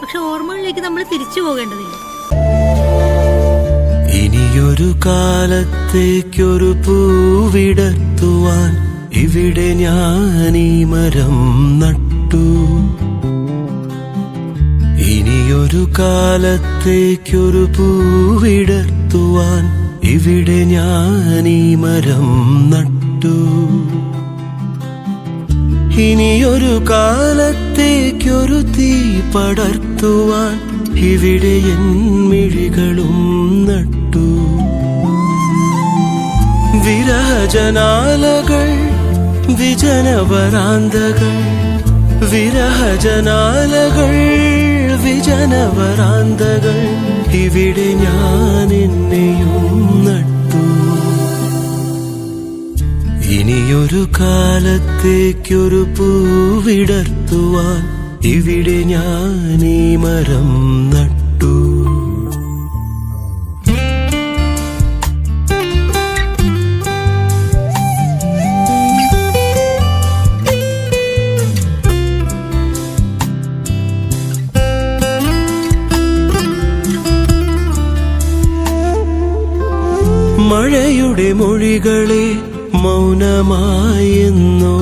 പക്ഷെ ഓർമ്മകളിലേക്ക് നമ്മൾ തിരിച്ചു പോകേണ്ടതില്ല. ഇനിയൊരു കാലത്തേക്കൊരു പൂവിടത്തുവാൻ ഇവിടെ ഞാൻ ഈ മരം നട്ടു. ഇനിയൊരു കാലത്തേക്കൊരു പൂവിടത്തുവാൻ ഇവിടെ ഞാൻ ഈ മരം നട്ടു. ഇനിയൊരു കാലത്തേക്കൊരു തീ പടർത്തുവാൻ ഇവിടെ എൻ മിഴികളും നട്ടു. വിരഹജനാലകൾ വിജനവരാന്തകൾ വിരഹജനാലകൾ വിജനവരാന്തകൾ ഇവിടെ ഞാൻ എന്നെയും നട്ടു. ഇനിയൊരു കാലത്തേക്കൊരു പൂവിടർത്തുവാൻ ഇവിടെ ഞാൻ ഈ മരം നട്ടു. മഴയുടെ മൊഴികളെ മൗനമായെന്നോ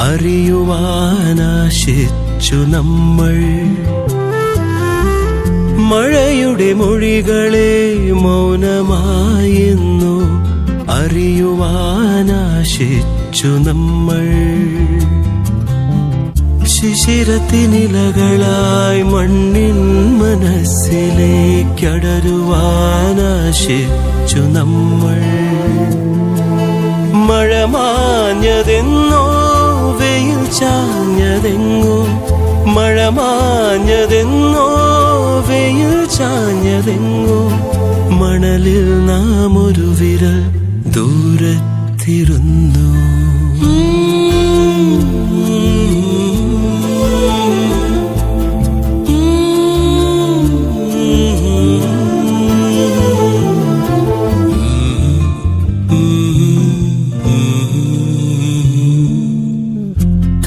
അറിയുവാനാശിച്ചു നമ്മൾ. മഴയുടെ മൊഴികളെ മൗനമായെന്നോ അറിയുവാനാശിച്ചു നമ്മൾ. ശിശിരത്തിനിലകളായി മണ്ണിൻ മനസ്സിലേക്കടരുവാനാശിച്ചു നമ്മൾ. മഴ മാഞ്ഞതെന്നോ വെയിൽ ചാഞ്ഞതെങ്ങോ മഴ മാഞ്ഞതെന്നോ വെയിൽ ചാഞ്ഞതെങ്ങോ മണലിൽ നാം ഒരു വിരൽ ദൂരത്തിരുന്നു.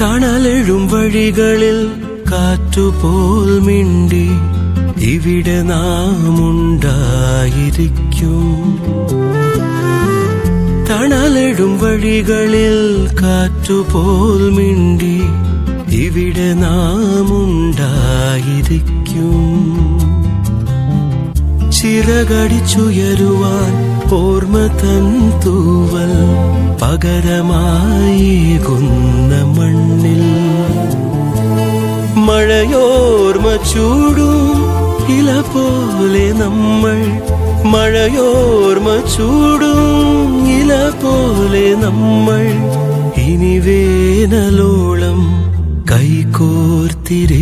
തണലെഴും വഴികളിൽ കാറ്റുപോൽ മിണ്ടി ഇവിടെ നാം ഉണ്ടായിരിക്കും തണലെഴും വഴികളിൽ കാറ്റുപോൽ മിണ്ടി ഇവിടെ നാം ഉണ്ടായിരിക്കും ചിറകടിച്ചുയരുവാൻ ഓർമ്മ തൻ തൂവൽ പകരമായേകുന്ന മണ്ണിൽ മഴയോർമ്മ ചൂടും ഇല പോലെ നമ്മൾ മഴയോർമ്മ ചൂടും ഇല പോലെ നമ്മൾ ഇനി വേനലോളം കൈകോർത്തിരിക്കാം.